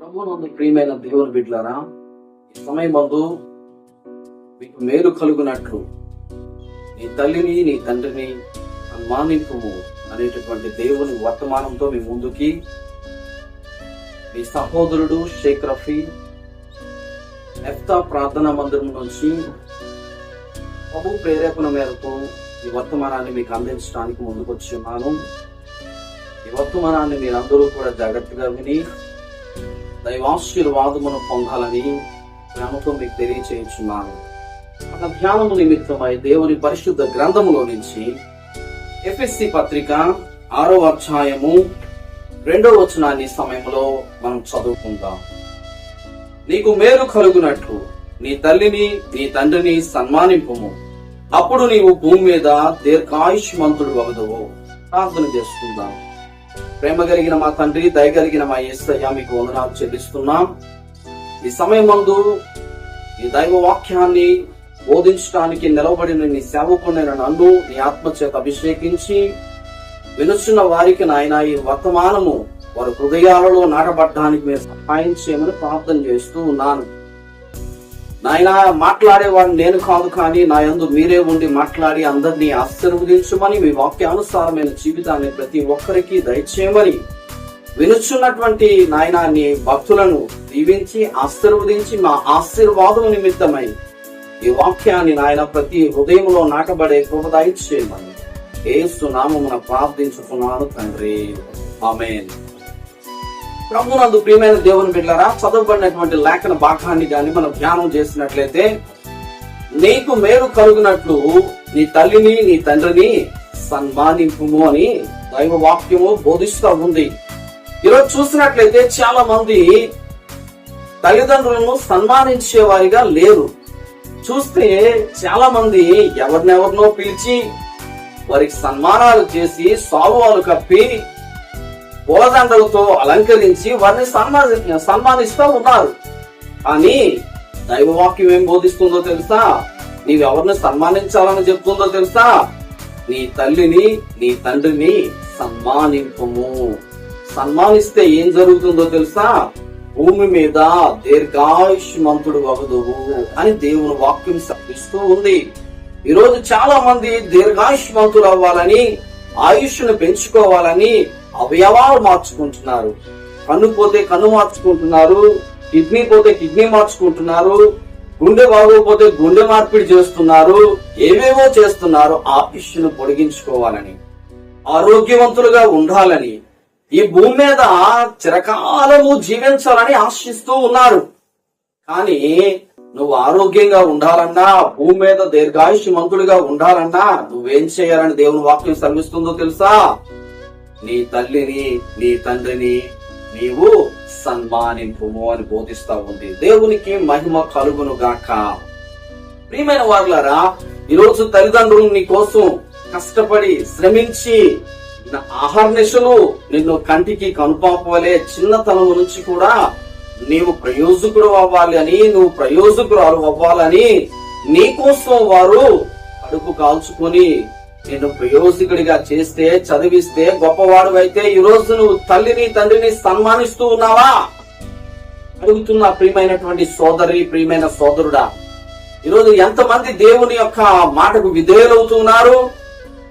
ప్రభునందు ప్రియమైన దేవుని బిడ్డలారా ఈ సమయం మందు మీకు మేలు కలుగునట్లు. నీ తల్లిని నీ తండ్రిని సన్మానింపు అనేటటువంటి దేవుని వర్తమానంతో మీ ముందుకి మీ సహోదరుడు షేక్ రఫీ ఎఫ్తా ప్రార్థనా మందిరం నుంచి ప్రభు ప్రేరేపణ మేరకు ఈ వర్తమానాన్ని మీకు అందించడానికి ముందుకు వచ్చి ఉన్నాను. ఈ వర్తమానాన్ని మీరందరూ కూడా జాగ్రత్తగా విని దైవాశీర్వాదమును పొందాలని ప్రేమతో మీకు తెలియచేయించున్నాను. మన ధ్యానము నిమిత్తమై దేవుని పరిశుద్ధ గ్రంథములో నుంచి ఎఫ్ఎస్సి పత్రిక ఆరో అధ్యాయము రెండో వచనాన్ని సమయంలో మనం చదువుకుందాం. నీకు మేలు కలుగునట్లు నీ తల్లిని నీ తండ్రిని సన్మానింపుము. అప్పుడు నీవు భూమి మీద దీర్ఘాయుష్మంతుడు వగదువు ప్రార్థన చేసుకుందాం. ప్రేమ కలిగిన మా తండ్రి దయ కలిగిన మా ఏసయ్య మీకు వందనాలు చెల్లిస్తున్నాం. ఈ సమయం ముందు ఈ దైవ వాక్యాన్ని బోధించడానికి నిలబడిన నీ సేవకుడైన నన్ను నీ ఆత్మచేత అభిషేకించి వినుచున్న వారికి నాయన ఈ వర్తమానము వారి హృదయాలలో నాటబడ్డానికి మీరు సహాయం చేయమని ప్రార్థన చేస్తూ ఉన్నాను. నాయన మాట్లాడేవాడు నేను కాదు కానీ నా యందు మీరే ఉండి మాట్లాడి అందరినీ ఆశీర్వదించమని మీ వాక్యానుసారమైన జీవితాన్ని ప్రతి ఒక్కరికి దయచేయమని వినుచున్నటువంటి నాయన నీ భక్తులను దీవించి ఆశీర్వదించి మా ఆశీర్వాదం నిమిత్తమై ఈ వాక్యాన్ని నాయన ప్రతి హృదయంలో నాటబడే కృప దయచేయమని ఏసు నామమున ప్రార్థించుకున్నాను తండ్రి. ఆమేన్. ప్రభునందు ప్రియమైన దేవుని బిడ్డారా చదవబడినటువంటి లేఖన భాగాన్ని గాని మనం ధ్యానం చేసినట్లయితే నీకు మేలు కలుగునట్లు నీ తల్లిని నీ తండ్రిని సన్మానింపుము అని దైవ వాక్యము బోధిస్తూ ఉంది. ఈరోజు చూసినట్లయితే చాలా మంది తల్లిదండ్రులను సన్మానించే వారిగా లేరు. చూస్తే చాలా మంది ఎవరినెవరినో పిలిచి వారికి సన్మానాలు చేసి సాగువాలు కప్పి పూలదండలతో అలంకరించి వారిని సన్మాని సన్మానిస్తూ ఉన్నారు. కానీ దైవవాక్యం ఏం బోధిస్తుందో తెలుసా? నీవెవరిని సన్మానించాలని చెప్తుందో తెలుసా? నీ తల్లిని నీ తండ్రిని సన్మానింపము. సన్మానిస్తే ఏం జరుగుతుందో తెలుసా? భూమి మీద దీర్ఘాయుష్మంతుడు అవదువు అని దేవుని వాక్యం శపిస్తూ ఉంది. ఈరోజు చాలా మంది దీర్ఘాయుష్మంతులు అవ్వాలని ఆయుష్ను పెంచుకోవాలని అవయవాలు మార్చుకుంటున్నారు. కన్ను పోతే కన్ను మార్చుకుంటున్నారు కిడ్నీ పోతే కిడ్నీ మార్చుకుంటున్నారు గుండె బాగోపోతే గుండె మార్పిడి చేస్తున్నారు ఏవేవో చేస్తున్నారు ఆయుష్ను పొడిగించుకోవాలని ఆరోగ్యవంతులుగా ఉండాలని ఈ భూమి మీద చిరకాలము జీవించాలని ఆశిస్తూ ఉన్నారు. కానీ నువ్వు ఆరోగ్యంగా ఉండాలన్నా భూమి మీద దీర్ఘాయుష్మంతుడిగా ఉండాలన్నా నువ్వేం చేయాలని దేవుని వాక్యం శ్రమిస్తుందో తెలుసా? నీ తల్లిని నీ తండ్రిని నీవు సన్మానింపుము అని బోధిస్తా ఉంది. దేవునికి మహిమ కలుగును గాక. ప్రియమైన వారులారా ఈరోజు తల్లిదండ్రులు నీ కోసం కష్టపడి శ్రమించి ఆహర్నిశలు నిన్ను కంటికి కనుపాపవలే చిన్నతనం నుంచి కూడా నీవు ప్రయోజకుడు అవ్వాలి అని నువ్వు ప్రయోజకురాలు అవ్వాలని నీ కోసం వారు అడుగు కాల్చుకొని నిన్ను ప్రయోజకుడిగా చేస్తే చదివిస్తే గొప్పవాడు అయితే ఈ రోజు నువ్వు తల్లిని తండ్రిని సన్మానిస్తూ ఉన్నావా? అడుగుతున్న ప్రియమైనటువంటి సోదరి ప్రియమైన సోదరుడా ఈరోజు ఎంతమంది దేవుని యొక్క మాటకు విధేయులవుతున్నారు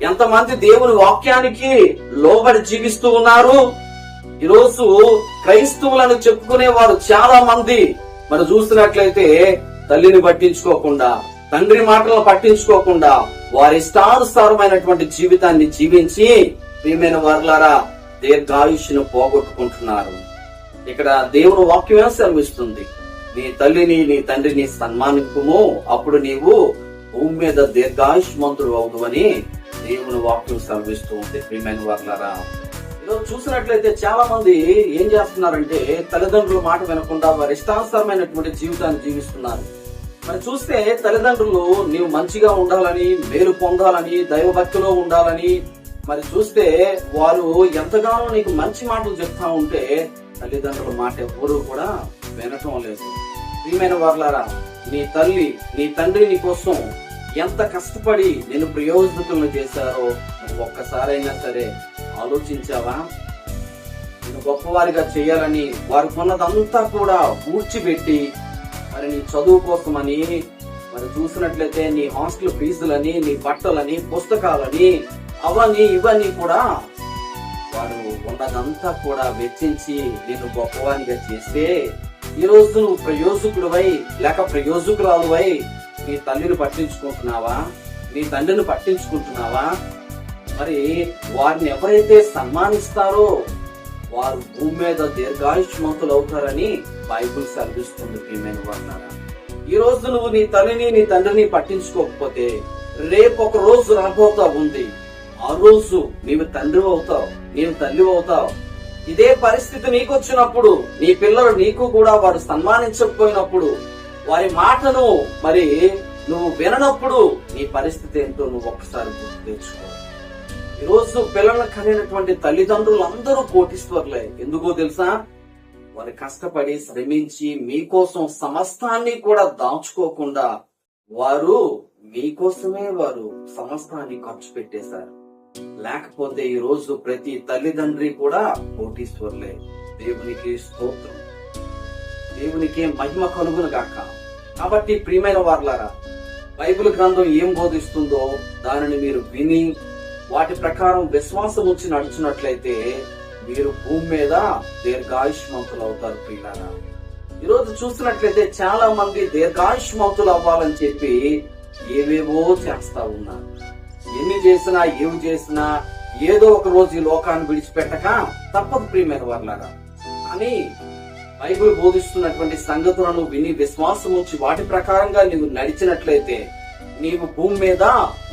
ఎంతమంది దేవుని వాక్యానికి లోబడి జీవిస్తూ ఉన్నారు? ఈరోజు క్రైస్తవులను చెప్పుకునే వారు చాలా మంది మరి చూస్తున్నట్లయితే తల్లిని పట్టించుకోకుండా తండ్రి మాటలను పట్టించుకోకుండా వారి ఇష్టానుసారమైనటువంటి జీవితాన్ని జీవించి ప్రియమైన వారులారా దీర్ఘాయుష్ను పోగొట్టుకుంటున్నారు. ఇక్కడ దేవుని వాక్యమే సెలవిస్తుంది? నీ తల్లిని నీ తండ్రిని సన్మానింపుము అప్పుడు నీవు భూమి మీద దీర్ఘాయుష్మంతుడు అవుదు దేవుని వాక్యం సెలవిస్తూ ఉంది ప్రియమైన వారులారా. ఈరోజు చూసినట్లయితే చాలా మంది ఏం చేస్తున్నారంటే తల్లిదండ్రుల మాట వినకుండా వారి ఇష్టానుసారమైనటువంటి జీవితాన్ని జీవిస్తున్నారు. మరి చూస్తే తల్లిదండ్రులు నీవు మంచిగా ఉండాలని మేలు పొందాలని దైవభక్తిలో ఉండాలని మరి చూస్తే వారు ఎంతగానో నీకు మంచి మాటలు చెప్తా ఉంటే తల్లిదండ్రుల మాట ఎవరు కూడా వినటం లేదు. ప్రియమైన వర్లారా నీ తల్లి నీ తండ్రి నీ కోసం ఎంత కష్టపడి నేను ప్రయోజకులను చేశారో ఒక్కసారైనా సరే ఆలోచించావా? నేను గొప్పవారిగా చేయాలని వారు కొన్నదంతా కూడా ఊడ్చిపెట్టి మరి నీ చదువు కోసమని మరి చూసినట్లయితే నీ హాస్టల్ ఫీజులని నీ బట్టలని పుస్తకాలని అవన్నీ ఇవన్నీ కూడా వారు ఉన్నదంతా కూడా వెచ్చించి నేను గొప్పవానిగా చేస్తే ఈ రోజు నువ్వు ప్రయోజకుడివై లేక ప్రయోజకురాలువై నీ తల్లిని పట్టించుకుంటున్నావా? నీ తండ్రిని పట్టించుకుంటున్నావా? మరి వారిని ఎవరైతే సన్మానిస్తారో వారు భూమి మీద దీర్ఘాయుష్మంతులు అవుతారని బైబుల్ సెలవిస్తుంది ప్రియమైన వాళ్ళారా ఈ రోజు నువ్వు నీ తల్లిని నీ తండ్రిని పట్టించుకోకపోతే రేపు ఒక రోజు రాబోతా ఉంది. ఆ రోజు నీవు తండ్రి అవుతావు నీవు తల్లి అవుతావు. ఇదే పరిస్థితి నీకు వచ్చినప్పుడు నీ పిల్లలు నీకు కూడా వారు సన్మానించకపోయినప్పుడు వారి మాటను మరి నువ్వు విననప్పుడు నీ పరిస్థితి ఏంటో నువ్వు ఒక్కసారి గుర్తు తెచ్చుకో. ఈ రోజు పిల్లలను కలిగినటువంటి తల్లిదండ్రులు అందరూ కోటీశ్వర్లే. ఎందుకో తెలుసా? వారు కష్టపడి శ్రమించి మీకోసం సమస్తాన్ని కూడా దాచుకోకుండా వారు మీకోసమే వారు సమస్తాన్ని ఖర్చు పెట్టేశారు. లేకపోతే ఈ రోజు ప్రతి తల్లిదండ్రి కూడా కోటీశ్వర్లే. దేవునికి స్తోత్రం. దేవునికి మహిమ కలుగును గాక. కాబట్టి ప్రియమైన వార్లారా బైబిల్ గ్రంథం ఏం బోధిస్తుందో దానిని మీరు విని వాటి ప్రకారం విశ్వాసం ఉంచి నడుచున్నట్లయితే మీరు భూమి మీద దీర్ఘాయుష్మంతులు అవుతారు ప్రియులారా. ఈరోజు చూసినట్లయితే చాలా మంది దీర్ఘాయుష్మంతులు అవ్వాలని చెప్పి ఏవేవో చేస్తా ఉన్నారు. ఎన్ని చేసినా ఏమి చేసినా ఏదో ఒక రోజు ఈ లోకాన్ని విడిచిపెట్టక తప్పదు ప్రియమైన వాళ్ళారా అని బైబిల్ బోధిస్తున్నటువంటి సంగతులను విని విశ్వాసం వచ్చి వాటి ప్రకారంగా నీవు నడిచినట్లయితే నీవు భూమి మీద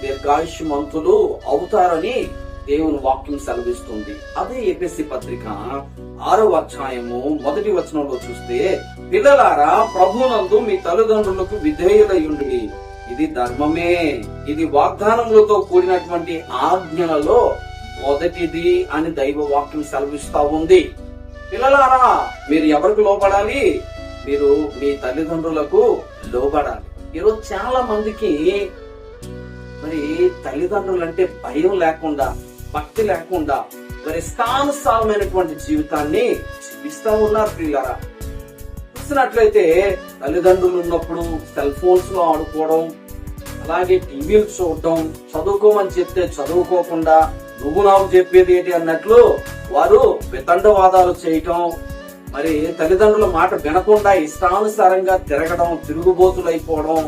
దీర్ఘాయుష్మంతులు అవుతారని దేవుని వాక్యం సెలవిస్తుంది. అదే ఏపీసీ పత్రిక ఆరో అధ్యాయము మొదటి వచనంలో చూస్తే పిల్లలారా ప్రభునందు మీ తల్లిదండ్రులకు విధేయులయ్యుండి. ఇది ధర్మమే. ఇది వాగ్దానములతో కూడినటువంటి ఆజ్ఞలలో మొదటిది అని దైవ వాక్యం సెలవిస్తా ఉంది. పిల్లలారా మీరు ఎవరికి లోపడాలి మీరు మీ తల్లిదండ్రులకు లోబడాలి. ఈరోజు చాలా మందికి మరి తల్లిదండ్రులు అంటే భయం లేకుండా భక్తి లేకుండా మరి ఇష్టానుసారమైనటువంటి జీవితాన్ని జీవిస్తా ఉన్నారు ప్రియులారా. చూసినట్లయితే తల్లిదండ్రులు ఉన్నప్పుడు సెల్ ఫోన్స్లో ఆడుకోవడం అలాగే టీవీలు చూడటం చదువుకోమని చెప్తే చదువుకోకుండా నువ్వు నాకు చెప్పేది ఏంటి అన్నట్లు వారు వితండవాదాలు చేయటం మరి తల్లిదండ్రుల మాట వినకుండా ఇష్టానుసారంగా తిరగడం తిరుగుబోతులు అయిపోవడం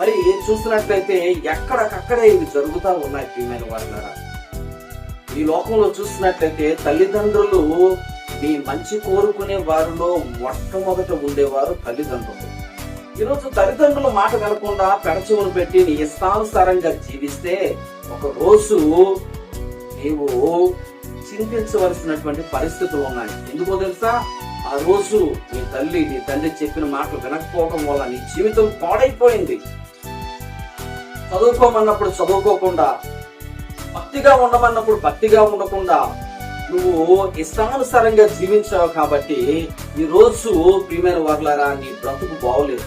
మరి చూసినట్లయితే ఎక్కడికక్కడే ఇవి జరుగుతూ ఉన్నాయి ప్రియమైన వాళ్ళరా ఈ లోకంలో చూసినట్లయితే తల్లిదండ్రులు మీ మంచి కోరుకునే వారిలో మొట్టమొదట ఉండేవారు తల్లిదండ్రులు. ఈరోజు తల్లిదండ్రుల మాట వినకుండా పెడచెవులు పెట్టి నీ ఇష్టానుసారంగా జీవిస్తే ఒక రోజు నీవు చింతించవలసినటువంటి పరిస్థితులు ఉన్నాయి. ఎందుకో తెలుసా? ఆ రోజు నీ తల్లి నీ తండ్రి చెప్పిన మాటలు వినకపోవడం వల్ల నీ జీవితం పాడైపోయింది. చదువుకోమన్నప్పుడు చదువుకోకుండా భక్తిగా ఉండమన్నప్పుడు భక్తిగా ఉండకుండా నువ్వు ఇష్టానుసారంగా జీవించావు కాబట్టి ఈ రోజు ప్రియమైన వర్లారా నీ బ్రతుకు బాగోలేదు.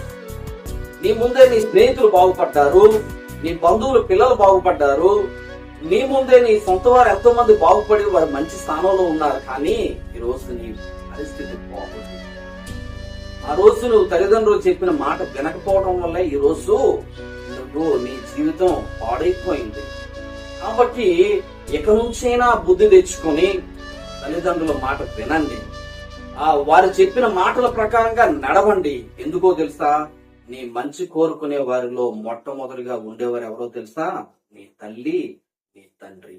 నీ ముందే నీ స్నేహితులు బాగుపడ్డారు నీ బంధువులు పిల్లలు బాగుపడ్డారు నీ ముందే నీ సొంత వారు ఎంతో మంది బాగుపడి వారు మంచి స్థానంలో ఉన్నారు కానీ ఈ రోజు నీ పరిస్థితి బాగుంది. ఆ రోజు నువ్వు తల్లిదండ్రులు చెప్పిన మాట వినకపోవడం వల్ల ఈ రోజు నువ్వు నీ జీవితం పాడైపోయింది. కాబట్టి ఎక్కడి నుంచైనా బుద్ధి తెచ్చుకొని తల్లిదండ్రుల మాట వినండి. ఆ వారు చెప్పిన మాటల ప్రకారంగా నడవండి. ఎందుకో తెలుసా? నీ మంచి కోరుకునే వారిలో మొట్టమొదటిగా ఉండేవారు ఎవరో తెలుసా? నీ తల్లి నీ తండ్రి.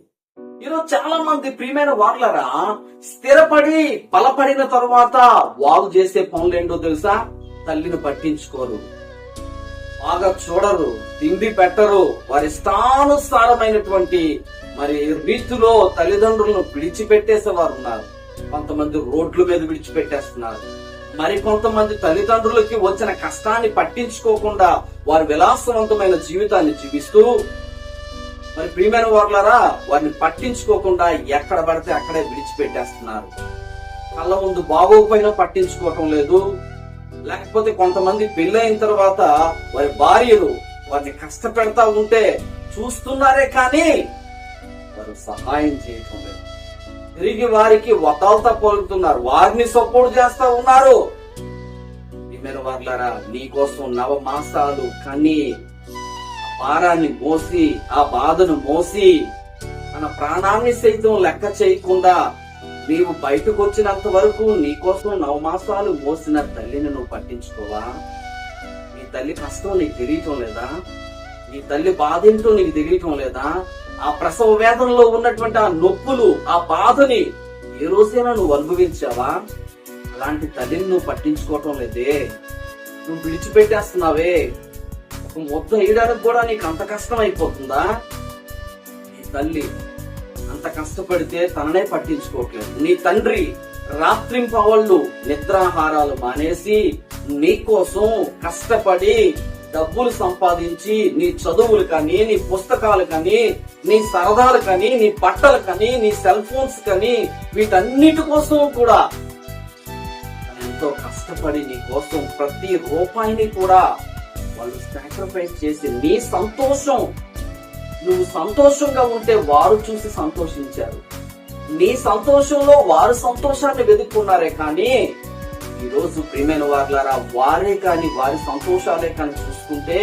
ఈరోజు చాలా మంది ప్రియమైన వాళ్ళరా స్థిరపడి బలపడిన తర్వాత వాళ్ళు చేసే పనులు ఏంటో తెలుసా? తల్లిని పట్టించుకోరు. బాగా చూడరు తిండి పెట్టరు వారి స్థానుసారమైనటువంటి మరి రీతిలో తల్లిదండ్రులను విడిచిపెట్టేసే వారు ఉన్నారు. కొంతమంది రోడ్ల మీద విడిచిపెట్టేస్తున్నారు. మరి కొంతమంది తల్లిదండ్రులకి వచ్చిన కష్టాన్ని పట్టించుకోకుండా వారి విలాసవంతమైన జీవితాన్ని జీవిస్తూ మరి ప్రియమైన వారులారా వారిని పట్టించుకోకుండా ఎక్కడ పడితే అక్కడే విడిచిపెట్టేస్తున్నారు. కళ్ళ ముందు బాగోకపోయినా పట్టించుకోవటం లేదు. లేకపోతే కొంతమంది పెళ్ళైన తర్వాత వారి భార్యలు వారిని కష్టపెడతా ఉంటే చూస్తున్నారే కానీ వారు సహాయం చేయటం లేదు. తిరిగి వారికి వతాలత పలుకుతున్నారు. వారిని సపోర్ట్ చేస్తా ఉన్నారు. ప్రియమైన నీకోసం నవ మాసాలు కని భారాన్ని మోసి ఆ బాధను మోసి తన ప్రాణాన్ని సైతం లెక్క చేయకుండా నీవు బయటకు వచ్చినంత వరకు నీకోసం నవమాసాలు మోసిన తల్లిని నువ్వు పట్టించుకోవా? నీ తల్లి కష్టం నీకు తెలియటం లేదా? నీ తల్లి బాధ ఏంటో నీకు తెలియటం లేదా? ఆ ప్రసవ వేదనలో ఉన్నటువంటి ఆ నొప్పులు ఆ బాధని ఏ రోజైనా నువ్వు అనుభవించావా? అలాంటి తల్లిని నువ్వు పట్టించుకోవటం లేదే. నువ్వు విడిచిపెట్టేస్తున్నావే. మొత్తం వేయడానికి కూడా నీకు అంత కష్టం అయిపోతుందా? నీ తల్లి అంత కష్టపడితే తననే పట్టించుకోవట్లేదు. నీ తండ్రి రాత్రింపవళ్ళు నిద్రాహారాలు మానేసి నీకోసం కష్టపడి డబ్బులు సంపాదించి నీ చదువులు కానీ నీ పుస్తకాలు కానీ నీ సరదాలు కానీ నీ బట్టలు కానీ నీ సెల్ ఫోన్స్ కానీ వీటన్నిటి కోసం కూడా ఎంతో కష్టపడి నీ కోసం ప్రతి రూపాయిని కూడా వాళ్ళు సాక్రిఫైస్ చేసి నీ సంతోషం నువ్వు సంతోషంగా ఉంటే వారు చూసి సంతోషించారు. నీ సంతోషంలో వారు సంతోషాన్ని వెతుక్కున్నారే కానీ ఈరోజు రోజు ప్రియమైన వారులారా వారే కాని వారి సంతోషాలే కాని చూసుకుంటే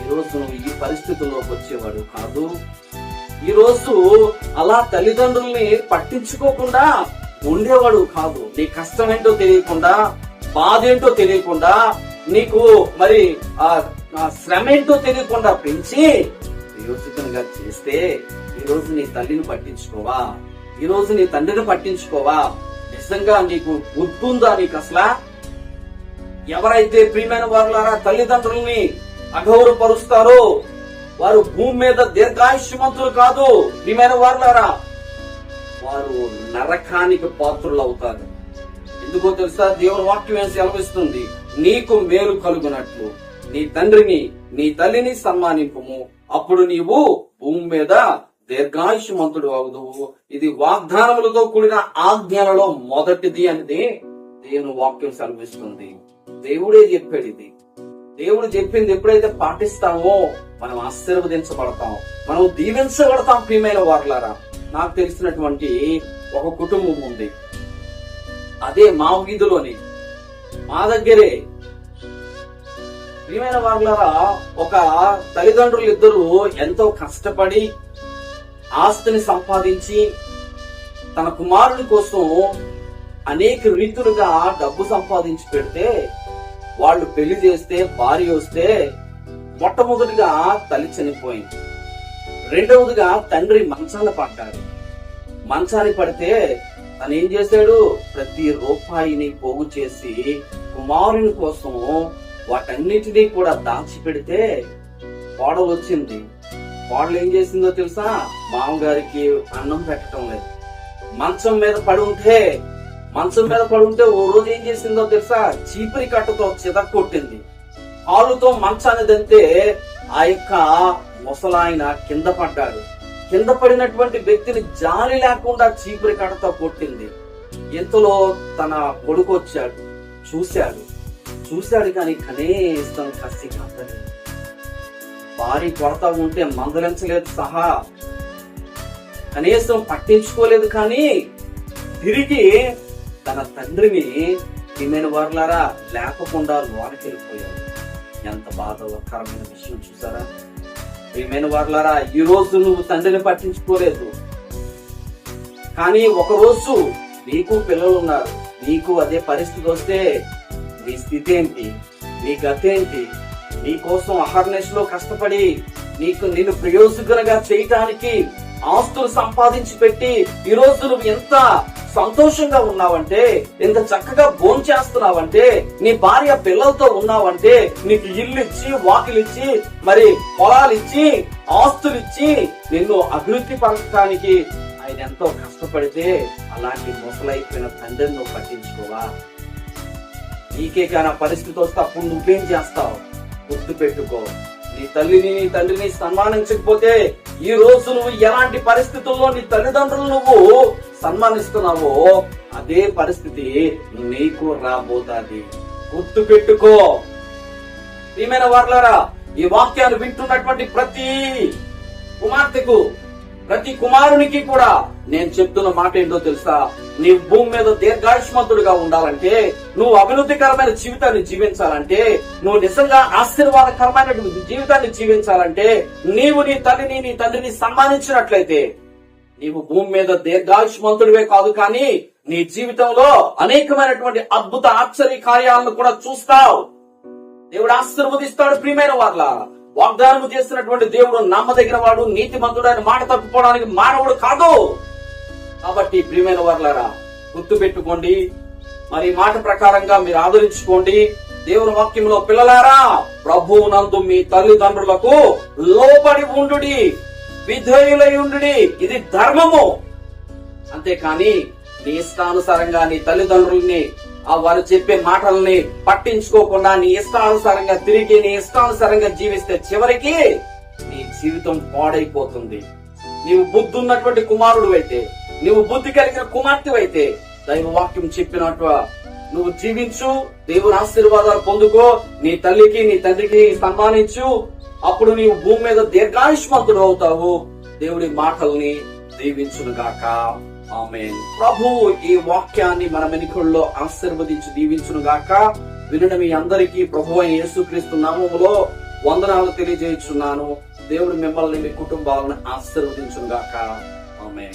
ఈరోజు నువ్వు ఈ పరిస్థితుల్లోకి వచ్చేవాడు కాదు. ఈరోజు అలా తల్లిదండ్రుల్ని పట్టించుకోకుండా ఉండేవాడు కాదు. నీ కష్టం ఏంటో తెలియకుండా బాధ ఏంటో తెలియకుండా నీకు మరి ఆ ఆ శ్రమ ఏంటో తెలియకుండా పెంచి ప్రయోజకంగా చేస్తే ఈ రోజు నీ తల్లిని పట్టించుకోవా? ఈ రోజు నీ తండ్రిని పట్టించుకోవా? నిజంగా నీకు గుర్తుందా నీకు అసలా? ఎవరైతే ప్రియమైన వారులారా తల్లిదండ్రుల్ని అగౌరవపరుస్తారో వారు భూమి మీద దీర్ఘాయుష్యమంతులు కాదు. ప్రియమైన వారులారా వారు నరకానికి పాత్రులు అవుతారు ఎందుకో తెలుసా? దేవుని వాక్యం ఏం సెలవిస్తుంది? నీకు మేలు కలుగునట్లు. నీ తండ్రిని నీ తల్లిని సన్మానింపము. అప్పుడు నీవు భూమి మీద దీర్ఘాయుష్యమంతుడు అవుదువు. ఇది వాగ్దానములతో కూడిన ఆజ్ఞలలో మొదటిది అనేది దేవుని వాక్యం సెలవిస్తుంది. దేవుడే చెప్పాడు ఇది దేవుడు చెప్పింది ఎప్పుడైతే పాటిస్తామో మనం ఆశీర్వదించబడతాం. మనం దీవించబడతాం ప్రియమైన వారులారా. నాకు తెలిసినటువంటి ఒక కుటుంబం ఉంది. అదే మా వీధిలోని. మా దగ్గరే ప్రియమైన వారులారా ఒక తల్లిదండ్రులు ఇద్దరు ఎంతో కష్టపడి ఆస్తిని సంపాదించి తన కుమారుని కోసం అనేక రీతులుగా డబ్బు సంపాదించి పెడితే వాళ్ళు పెళ్ళి చేస్తే భార్య వస్తే మొట్టమొదటిగా తల్లి చనిపోయింది. రెండవదిగా తండ్రి మంచాన్ని పడ్డాడు. మంచాన్ని పడితే తను ఏం చేశాడు? ప్రతి రూపాయిని పోగు చేసి కుమారుని కోసం వాటన్నిటినీ కూడా దాచిపెడితే కోడలు వచ్చింది. కోడలు ఏం చేసిందో తెలుసా? మామగారికి అన్నం పెట్టడం లేదు. మంచం మీద పడి ఉంటే మంచం మీద పడి ఉంటే ఓ రోజు ఏం చేసిందో తెలుసా? చీపిరి కట్టతో చితక్ కొట్టింది. కాలుతో మంచాన్ని దంతే ఆ యొక్క ముసలాయన కింద పడ్డాడు. కింద పడినటువంటి వ్యక్తిని జాలి లేకుండా చీపురి కట్టతో కొట్టింది. ఇంతలో తన కొడుకు వచ్చాడు. చూశాడు. చూశాడు కానీ కనీసం కసి కాదని భారీ కొరత ఉంటే మందలించలేదు సహా. కనీసం పట్టించుకోలేదు కానీ తిరిగి తన తండ్రిని తిమ్మిన వర్లారా లేకుండా లోనకెళ్ళిపోయాడు. ఎంత బాధకరమైన విషయం చూసారా ప్రియమైన వర్లారా ఈ రోజు నువ్వు తండ్రిని పట్టించుకోలేదు. కానీ ఒక రోజు నీకు పిల్లలు ఉన్నారు. నీకు అదే పరిస్థితి వస్తే నీ స్థితి ఏంటి నీ గతి ఏంటి నీ కోసం అహర్నెస్లో కష్టపడి నీకు నిన్ను ప్రయోజకరంగా చేయటానికి ఆస్తులు సంపాదించి పెట్టి ఈ రోజు నువ్వు ఎంత సంతోషంగా ఉన్నావంటే ఎంత చక్కగా భోజనం చేస్తున్నావంటే నీ భార్య పిల్లలతో ఉన్నావంటే నీకు ఇల్లు ఇచ్చి వాకిలు ఇచ్చి మరి పొలాలు ఇచ్చి ఆస్తులు ఇచ్చి నిన్ను అభివృద్ధి పరచడానికి ఆయన ఎంతో కష్టపడితే అలాంటి ముసలైపోయిన తండ్రిని నువ్వు పట్టించుకోవా? నీకే కానీ పరిస్థితి వస్తే అప్పుడు నువ్వేం చేస్తావు? గుర్తు పెట్టుకో. నీ తల్లిని నీ తండ్రిని సన్మానించకపోతే ఈ రోజు నువ్వు ఎలాంటి పరిస్థితుల్లో నీ తల్లిదండ్రులు నువ్వు సన్మానిస్తున్నావో అదే పరిస్థితి నీకు రాబోతాది. గుర్తు పెట్టుకో. ప్రియమైన వారులారా ఈ వాక్యాలు వింటున్నటువంటి ప్రతి కుమార్తెకు ప్రతి కుమారునికి కూడా నేను చెప్తున్న మాట ఏంటో తెలుసా? నీవు భూమి మీద దీర్ఘాయుష్మంతుడిగా ఉండాలంటే నువ్వు అభివృద్ధికరమైన జీవితాన్ని జీవించాలంటే నువ్వు నిజంగా ఆశీర్వాదకరమైనటువంటి జీవితాన్ని జీవించాలంటే నీవు నీ తల్లిని నీ తండ్రిని సన్మానించినట్లయితే నీవు భూమి మీద దీర్ఘాయుష్మంతుడివే కాదు కానీ నీ జీవితంలో అనేకమైనటువంటి అద్భుత ఆశ్చర్య కార్యాలను కూడా చూస్తావు. దేవుడు ఆశీర్వదిస్తాడు ప్రియమైన వాళ్ళ. వాగ్దానం చేస్తున్నటువంటి దేవుడు నమ్మదగిన వాడు నీతిమంతుడు అని మాట తప్పుకోవడానికి మానవుడు కాదు. కాబట్టి ప్రియమైన వర్లారా గుర్తు పెట్టుకోండి. మరి మాట ప్రకారంగా మీరు ఆదరించుకోండి. దేవుని వాక్యంలో పిల్లలారా ప్రభువు నందు మీ తల్లిదండ్రులకు లోబడి ఉండుడి విధేయులై ఉండుడి. ఇది ధర్మము. అంతేకాని నీ ఇష్టానుసారంగా నీ తల్లిదండ్రుల్ని వారు చెప్పే మాటల్ని పట్టించుకోకుండా నీ ఇష్టానుసారంగా తిరిగి నీ ఇష్టానుసారంగా జీవిస్తే చివరికి నీ జీవితం పాడైపోతుంది. నీవు బుద్ధి ఉన్నటువంటి కుమారుడు అయితే నీవు బుద్ధి కలిగిన కుమార్తె అయితే దైవ వాక్యం చెప్పినట్టు నువ్వు జీవించు దేవుని ఆశీర్వాదాలు పొందుకో నీ తల్లికి నీ తండ్రికి సన్మానించు. అప్పుడు నీవు భూమి మీద దీర్ఘాయుష్మంతుడు అవుతావు దేవుడి మాటల్ని దీవించును గాక ప్రభు ఈ వాక్యాన్ని మన వెనుకల్లో ఆశీర్వదించి దీవించును గాక. వినడం మీ అందరికీ ప్రభు అయిన యేసుక్రీస్తు నామములో వందనాలు తెలియజేయుచున్నాను. దేవుడు మిమ్మల్ని మీ కుటుంబాలను ఆశీర్వదించును గాక. ఆమె